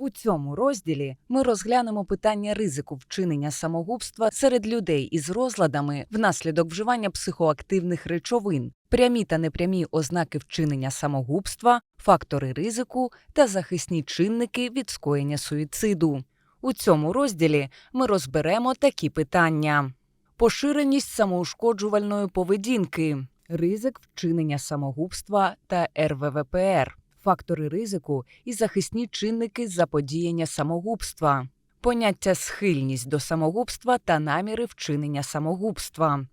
У цьому розділі ми розглянемо питання ризику вчинення самогубства серед людей із розладами внаслідок вживання психоактивних речовин, прямі та непрямі ознаки вчинення самогубства, фактори ризику та захисні чинники від скоєння суїциду. У цьому розділі ми розберемо такі питання: поширеність самоушкоджувальної поведінки, ризик вчинення самогубства та РВВПР, фактори ризику і захисні чинники заподіяння самогубства, поняття схильність до самогубства та наміри вчинення самогубства,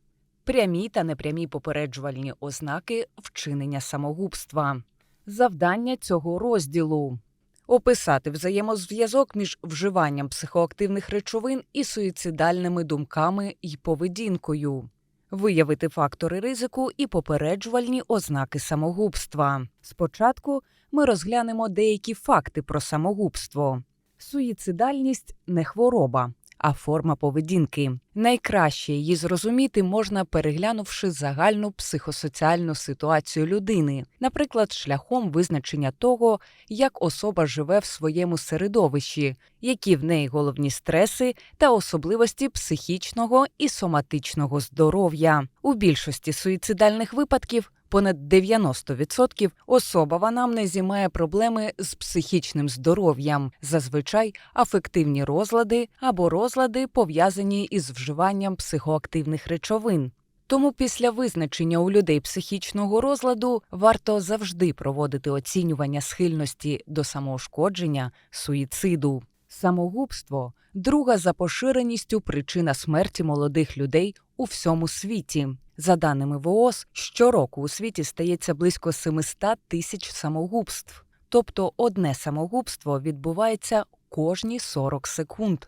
прямі та непрямі попереджувальні ознаки вчинення самогубства. Завдання цього розділу описати взаємозв'язок між вживанням психоактивних речовин і суїцидальними думками й поведінкою, виявити фактори ризику і попереджувальні ознаки самогубства. Спочатку ми розглянемо деякі факти про самогубство. Суїцидальність не хвороба, а форма поведінки. Найкраще її зрозуміти можна переглянувши загальну психосоціальну ситуацію людини, наприклад, шляхом визначення того, як особа живе в своєму середовищі, які в неї головні стреси та особливості психічного і соматичного здоров'я. У більшості суїцидальних випадків понад 90% особа в анамнезі має проблеми з психічним здоров'ям, зазвичай афективні розлади або розлади, пов'язані із вживанням психоактивних речовин. Тому після визначення у людей психічного розладу варто завжди проводити оцінювання схильності до самоушкодження, суїциду. Самогубство друга за поширеністю причина смерті молодих людей у всьому світі. За даними ВООЗ, щороку у світі стається близько 700 тисяч самогубств, тобто одне самогубство відбувається кожні 40 секунд.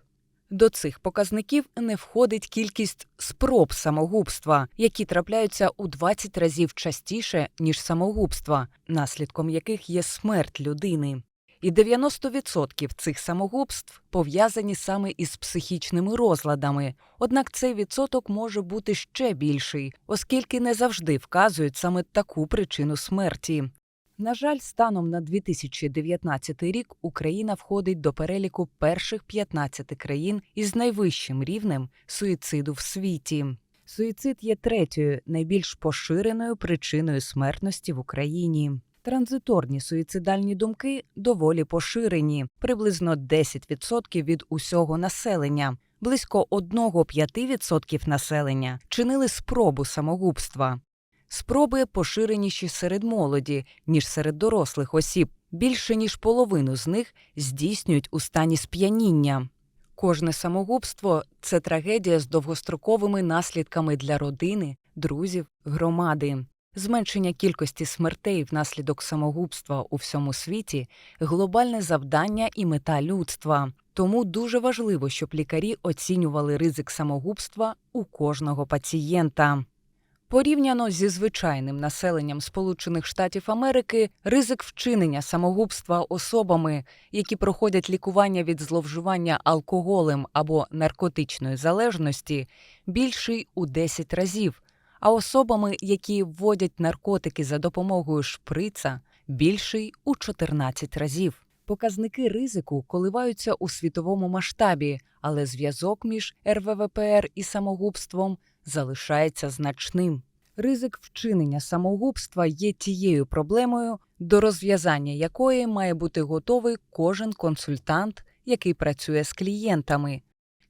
До цих показників не входить кількість спроб самогубства, які трапляються у 20 разів частіше, ніж самогубства, наслідком яких є смерть людини. І 90% цих самогубств пов'язані саме із психічними розладами. Однак цей відсоток може бути ще більший, оскільки не завжди вказують саме таку причину смерті. На жаль, станом на 2019 рік Україна входить до переліку перших 15 країн із найвищим рівнем суїциду в світі. Суїцид є третьою найбільш поширеною причиною смертності в Україні. Транзиторні суїцидальні думки доволі поширені, приблизно 10% від усього населення. Близько 1-5% населення чинили спробу самогубства. Спроби поширеніші серед молоді, ніж серед дорослих осіб. Більше ніж половину з них здійснюють у стані сп'яніння. Кожне самогубство це трагедія з довгостроковими наслідками для родини, друзів, громади. Зменшення кількості смертей внаслідок самогубства у всьому світі глобальне завдання і мета людства. Тому дуже важливо, щоб лікарі оцінювали ризик самогубства у кожного пацієнта. Порівняно зі звичайним населенням Сполучених Штатів Америки, ризик вчинення самогубства особами, які проходять лікування від зловживання алкоголем або наркотичної залежності, більший у 10 разів, а особами, які вводять наркотики за допомогою шприца, більший у 14 разів. Показники ризику коливаються у світовому масштабі, але зв'язок між РВВПР і самогубством залишається значним. Ризик вчинення самогубства є тією проблемою, до розв'язання якої має бути готовий кожен консультант, який працює з клієнтами.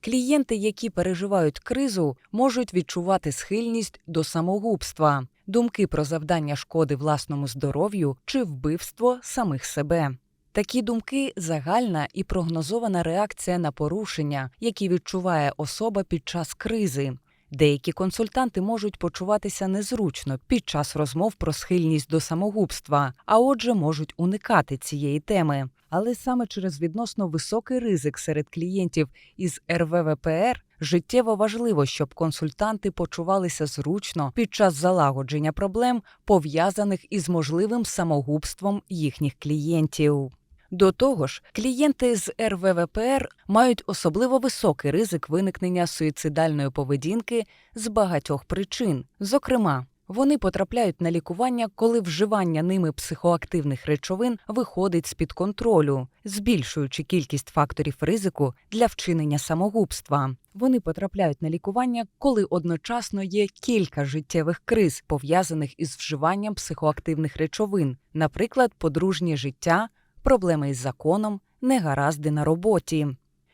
Клієнти, які переживають кризу, можуть відчувати схильність до самогубства, думки про завдання шкоди власному здоров'ю чи вбивство самих себе. Такі думки загальна і прогнозована реакція на порушення, які відчуває особа під час кризи. Деякі консультанти можуть почуватися незручно під час розмов про схильність до самогубства, а отже, можуть уникати цієї теми. Але саме через відносно високий ризик серед клієнтів із РВВПР життєво важливо, щоб консультанти почувалися зручно під час залагодження проблем, пов'язаних із можливим самогубством їхніх клієнтів. До того ж, клієнти з РВВПР мають особливо високий ризик виникнення суїцидальної поведінки з багатьох причин, зокрема, Вони потрапляють на лікування, коли вживання ними психоактивних речовин виходить з-під контролю, збільшуючи кількість факторів ризику для вчинення самогубства. Вони потрапляють на лікування, коли одночасно є кілька життєвих криз, пов'язаних із вживанням психоактивних речовин, наприклад, подружнє життя, проблеми із законом, негаразди на роботі.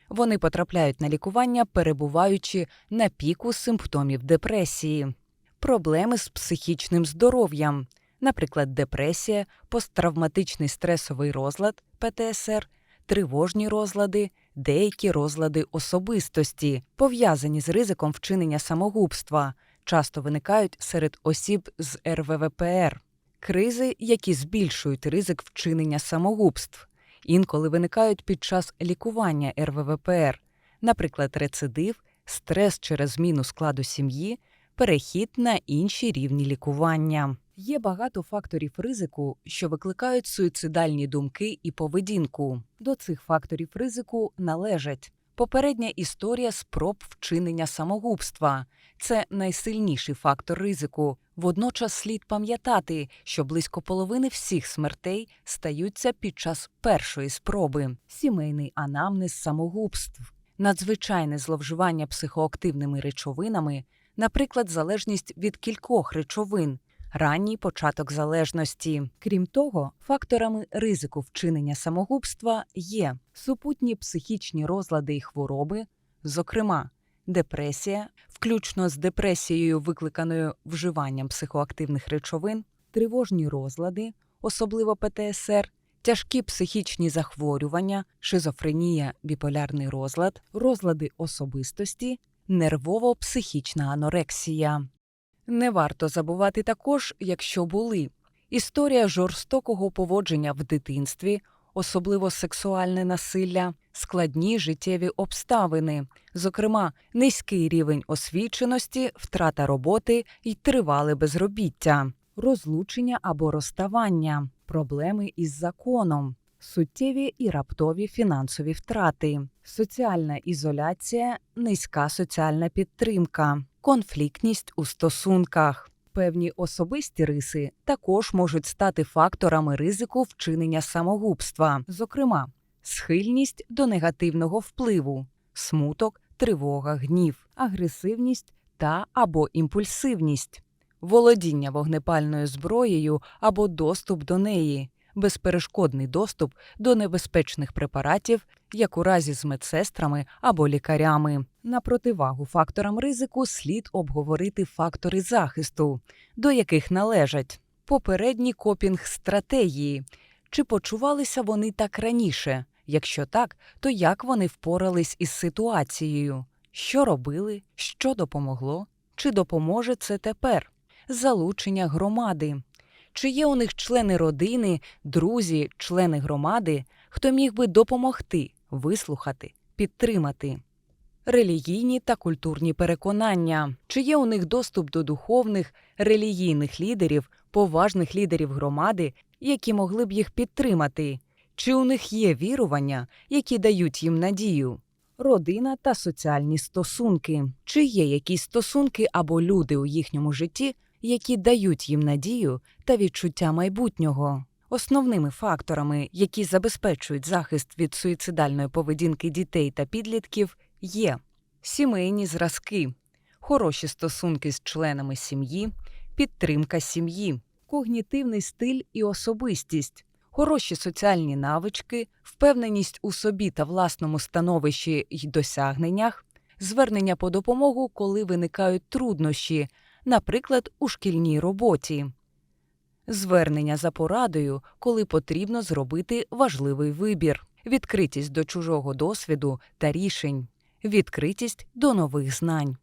Вони потрапляють на лікування, перебуваючи на піку симптомів депресії, проблеми з психічним здоров'ям, наприклад, депресія, посттравматичний стресовий розлад ПТСР, тривожні розлади, деякі розлади особистості, пов'язані з ризиком вчинення самогубства, часто виникають серед осіб з РВВПР, кризи, які збільшують ризик вчинення самогубств інколи виникають під час лікування РВВПР, наприклад, рецидив, стрес через зміну складу сім'ї, перехід на інші рівні лікування. Є багато факторів ризику, що викликають суїцидальні думки і поведінку. До цих факторів ризику належать попередня історія спроб вчинення самогубства. Це найсильніший фактор ризику. Водночас слід пам'ятати, що близько половини всіх смертей стаються під час першої спроби. Сімейний анамнез самогубств, надзвичайне зловживання психоактивними речовинами, наприклад, залежність від кількох речовин, ранній початок залежності. Крім того, факторами ризику вчинення самогубства є супутні психічні розлади і хвороби, зокрема, депресія, включно з депресією, викликаною вживанням психоактивних речовин, тривожні розлади, особливо ПТСР, тяжкі психічні захворювання, шизофренія, біполярний розлад, розлади особистості, нервово-психічна анорексія. Не варто забувати також, якщо були історія жорстокого поводження в дитинстві, особливо сексуальне насилля, складні життєві обставини, зокрема, низький рівень освіченості, втрата роботи й тривале безробіття, розлучення або розставання, проблеми із законом. Суттєві і раптові фінансові втрати, соціальна ізоляція, низька соціальна підтримка, конфліктність у стосунках. Певні особисті риси також можуть стати факторами ризику вчинення самогубства, зокрема, схильність до негативного впливу, смуток, тривога, гнів, агресивність та або імпульсивність, володіння вогнепальною зброєю або доступ до неї, безперешкодний доступ до небезпечних препаратів, як у разі з медсестрами або лікарями. На противагу факторам ризику слід обговорити фактори захисту, до яких належать попередні копінг-стратегії. Чи почувалися вони так раніше? Якщо так, то як вони впорались із ситуацією? Що робили, що допомогло, чи допоможе це тепер? Залучення громади. Чи є у них члени родини, друзі, члени громади, хто міг би допомогти, вислухати, підтримати? Релігійні та культурні переконання, чи є у них доступ до духовних, релігійних лідерів, поважних лідерів громади, які могли б їх підтримати, чи у них є вірування, які дають їм надію? Родина та соціальні стосунки, чи є якісь стосунки або люди у їхньому житті, які дають їм надію та відчуття майбутнього. Основними факторами, які забезпечують захист від суїцидальної поведінки дітей та підлітків, є сімейні зразки, хороші стосунки з членами сім'ї, підтримка сім'ї, когнітивний стиль і особистість, хороші соціальні навички, впевненість у собі та власному становищі й досягненнях, звернення по допомогу, коли виникають труднощі, наприклад, у шкільній роботі. Звернення за порадою, коли потрібно зробити важливий вибір, відкритість до чужого досвіду та рішень, відкритість до нових знань,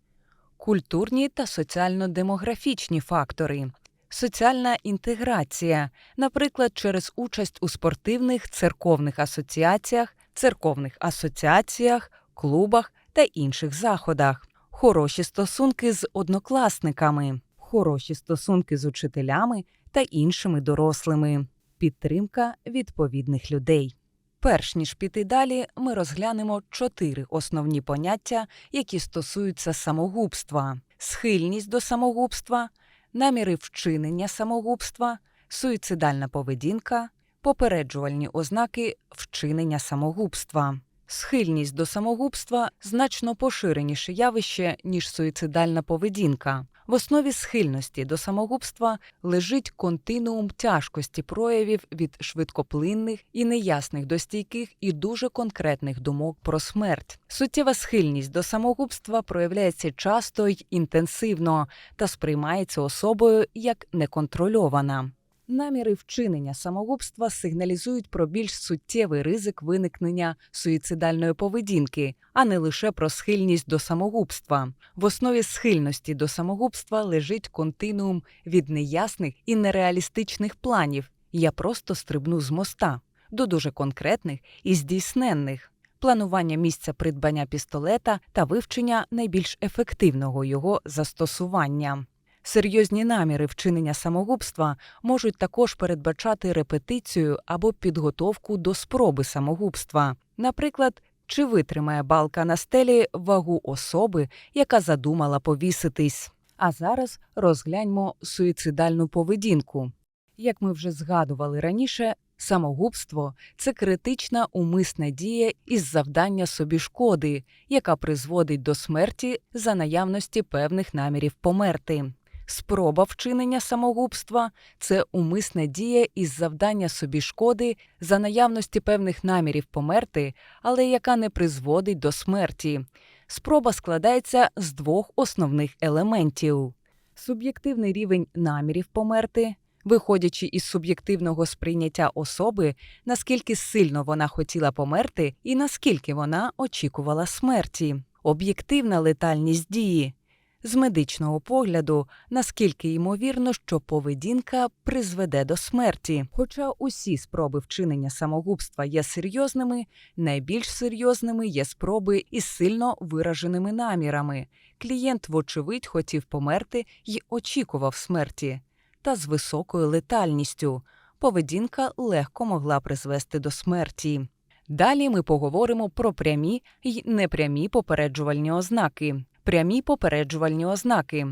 культурні та соціально-демографічні фактори, соціальна інтеграція, наприклад, через участь у спортивних церковних асоціаціях, церковних асоціаціях, клубах та інших заходах, хороші стосунки з однокласниками, хороші стосунки з учителями та іншими дорослими, підтримка відповідних людей. Перш ніж піти далі, ми розглянемо чотири основні поняття, які стосуються самогубства: схильність до самогубства, наміри вчинення самогубства, суїцидальна поведінка, попереджувальні ознаки вчинення самогубства. Схильність до самогубства значно поширеніше явище, ніж суїцидальна поведінка. В основі схильності до самогубства лежить континуум тяжкості проявів від швидкоплинних і неясних до стійких і дуже конкретних думок про смерть. Суттєва схильність до самогубства проявляється часто й інтенсивно та сприймається особою як неконтрольована. Наміри вчинення самогубства сигналізують про більш суттєвий ризик виникнення суїцидальної поведінки, а не лише про схильність до самогубства. В основі схильності до самогубства лежить континуум від неясних і нереалістичних планів я просто стрибну з моста до дуже конкретних і здійсненних. Планування місця придбання пістолета та вивчення найбільш ефективного його застосування. Серйозні наміри вчинення самогубства можуть також передбачати репетицію або підготовку до спроби самогубства. Наприклад, чи витримає балка на стелі вагу особи, яка задумала повіситись. А зараз розгляньмо суїцидальну поведінку. Як ми вже згадували раніше, самогубство це критична умисна дія із завдання собі шкоди, яка призводить до смерті за наявності певних намірів померти. Спроба вчинення самогубства це умисна дія із завдання собі шкоди за наявності певних намірів померти, але яка не призводить до смерті. Спроба складається з двох основних елементів: суб'єктивний рівень намірів померти, виходячи із суб'єктивного сприйняття особи, наскільки сильно вона хотіла померти і наскільки вона очікувала смерті, об'єктивна летальність дії з медичного погляду, наскільки ймовірно, що поведінка призведе до смерті. Хоча усі спроби вчинення самогубства є серйозними, найбільш серйозними є спроби із сильно вираженими намірами. Клієнт, вочевидь, хотів померти й очікував смерті, та з високою летальністю. Поведінка легко могла призвести до смерті. Далі ми поговоримо про прямі й непрямі попереджувальні ознаки прямі попереджувальні ознаки,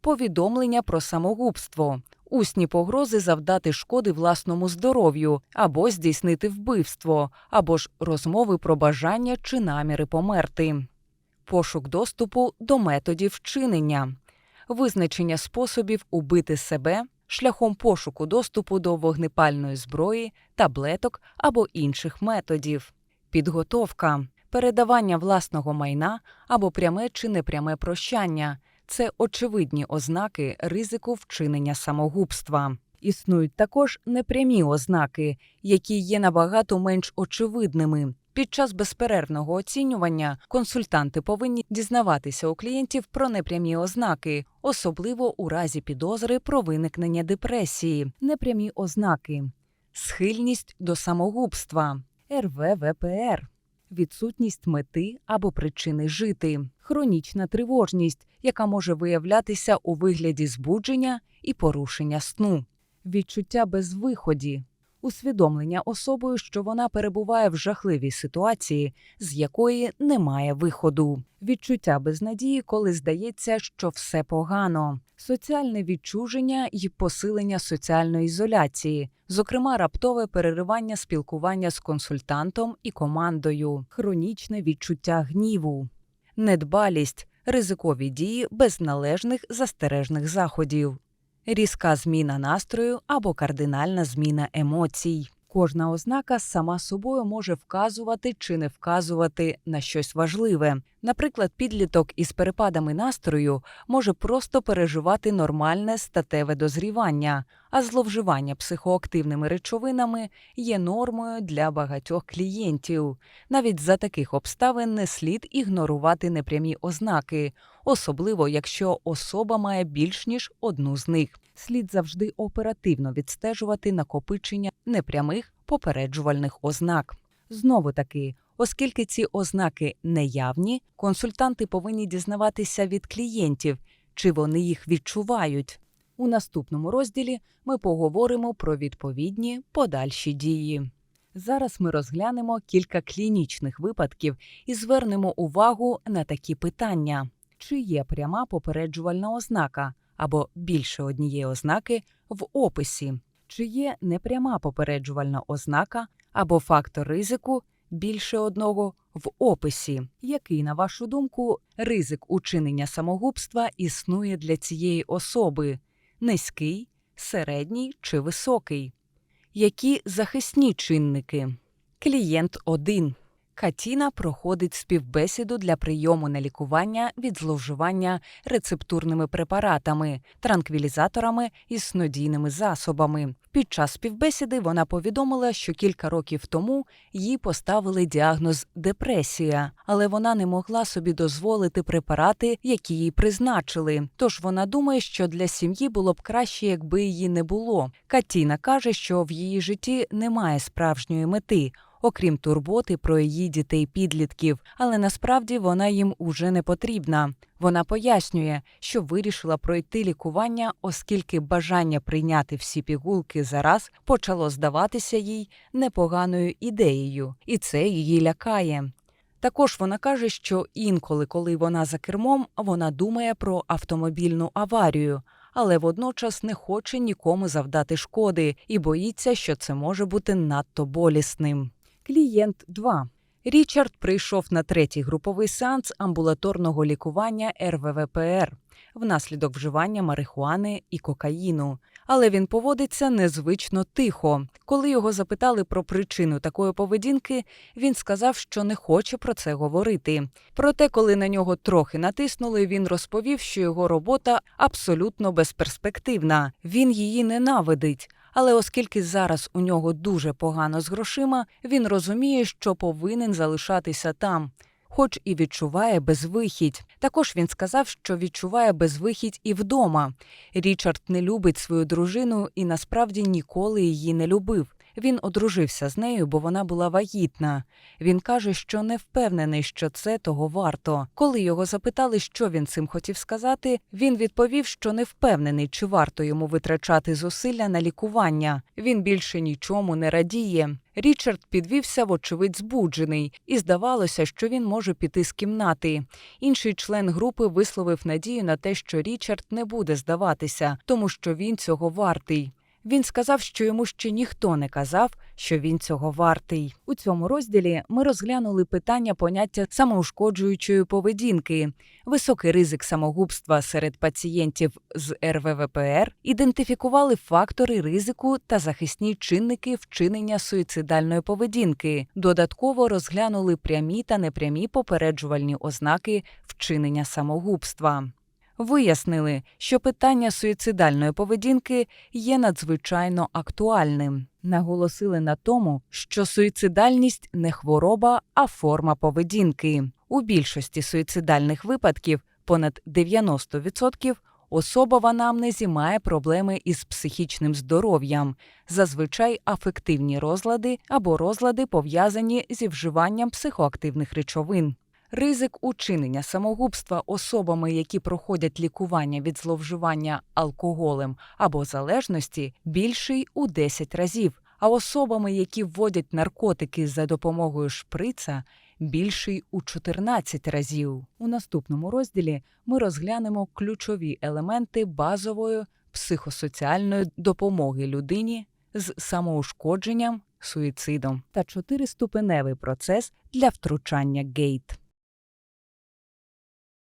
повідомлення про самогубство, усні погрози завдати шкоди власному здоров'ю або здійснити вбивство, або ж розмови про бажання чи наміри померти, пошук доступу до методів вчинення, визначення способів убити себе. Шляхом пошуку доступу до вогнепальної зброї, таблеток або інших методів, підготовка, передавання власного майна або пряме чи непряме прощання це очевидні ознаки ризику вчинення самогубства. Існують також непрямі ознаки, які є набагато менш очевидними. Під час безперервного оцінювання консультанти повинні дізнаватися у клієнтів про непрямі ознаки, особливо у разі підозри про виникнення депресії, непрямі ознаки, схильність до самогубства, РВВПР, відсутність мети або причини жити, хронічна тривожність, яка може виявлятися у вигляді збудження і порушення сну, відчуття безвиході, усвідомлення особою, що вона перебуває в жахливій ситуації, з якої немає виходу, відчуття безнадії, коли здається, що все погано, соціальне відчуження і посилення соціальної ізоляції, зокрема раптове переривання спілкування з консультантом і командою, хронічне відчуття гніву, недбалість, ризикові дії без належних застережних заходів різка зміна настрою або кардинальна зміна емоцій. Кожна ознака сама собою може вказувати чи не вказувати на щось важливе. Наприклад, підліток із перепадами настрою може просто переживати нормальне статеве дозрівання, а зловживання психоактивними речовинами є нормою для багатьох клієнтів. Навіть за таких обставин не слід ігнорувати непрямі ознаки, особливо якщо особа має більш ніж одну з них. Слід завжди оперативно відстежувати накопичення непрямих попереджувальних ознак. Знову таки, оскільки ці ознаки неявні, консультанти повинні дізнаватися від клієнтів, чи вони їх відчувають. У наступному розділі ми поговоримо про відповідні подальші дії. Зараз ми розглянемо кілька клінічних випадків і звернемо увагу на такі питання: чи є пряма попереджувальна ознака, або більше однієї ознаки в описі, чи є непряма попереджувальна ознака або фактор ризику більше одного в описі. Який, на вашу думку, ризик учинення самогубства існує для цієї особи? Низький, середній чи високий? Які захисні чинники? Клієнт 1. Катіна проходить співбесіду для прийому на лікування від зловживання рецептурними препаратами, транквілізаторами і снодійними засобами. Під час співбесіди вона повідомила, що кілька років тому їй поставили діагноз депресія, але вона не могла собі дозволити препарати, які їй призначили. Тож вона думає, що для сім'ї було б краще, якби її не було. Катіна каже, що в її житті немає справжньої мети окрім турботи про її дітей-підлітків, але насправді вона їм уже не потрібна. Вона пояснює, що вирішила пройти лікування, оскільки бажання прийняти всі пігулки зараз почало здаватися їй непоганою ідеєю, і це її лякає. Також вона каже, що інколи, коли вона за кермом, вона думає про автомобільну аварію, але водночас не хоче нікому завдати шкоди і боїться, що це може бути надто болісним. Клієнт 2. Річард прийшов на третій груповий сеанс амбулаторного лікування РВВПР внаслідок вживання марихуани і кокаїну. Але він поводиться незвично тихо. Коли його запитали про причину такої поведінки, він сказав, що не хоче про це говорити. Проте, коли на нього трохи натиснули, він розповів, що його робота абсолютно безперспективна. Він її ненавидить. Але оскільки зараз у нього дуже погано з грошима, він розуміє, що повинен залишатися там, хоч і відчуває безвихідь. Також він сказав, що відчуває безвихідь і вдома. Річард не любить свою дружину і насправді ніколи її не любив. Він одружився з нею, бо вона була вагітна. Він каже, що не впевнений, що це того варто. Коли його запитали, що він цим хотів сказати, він відповів, що не впевнений, чи варто йому витрачати зусилля на лікування. Він більше нічому не радіє. Річард підвівся, вочевидь, збуджений, і здавалося, що він може піти з кімнати. Інший член групи висловив надію на те, що Річард не буде здаватися, тому що він цього вартий. Він сказав, що йому ще ніхто не казав, що він цього вартий. У цьому розділі ми розглянули питання поняття самоушкоджуючої поведінки, високий ризик самогубства серед пацієнтів з РВВПР, ідентифікували фактори ризику та захисні чинники вчинення суїцидальної поведінки. Додатково розглянули прямі та непрямі попереджувальні ознаки вчинення самогубства. Вияснили, що питання суїцидальної поведінки є надзвичайно актуальним. Наголосили на тому, що суїцидальність не хвороба, а форма поведінки. У більшості суїцидальних випадків, понад 90%, особа в анамнезі має проблеми із психічним здоров'ям, зазвичай афективні розлади або розлади пов'язані зі вживанням психоактивних речовин. Ризик учинення самогубства особами, які проходять лікування від зловживання алкоголем або залежності, більший у 10 разів, а особами, які вводять наркотики за допомогою шприца, більший у 14 разів. У наступному розділі ми розглянемо ключові елементи базової психосоціальної допомоги людині з самоушкодженням, суїцидом та чотириступеневий процес для втручання гейт.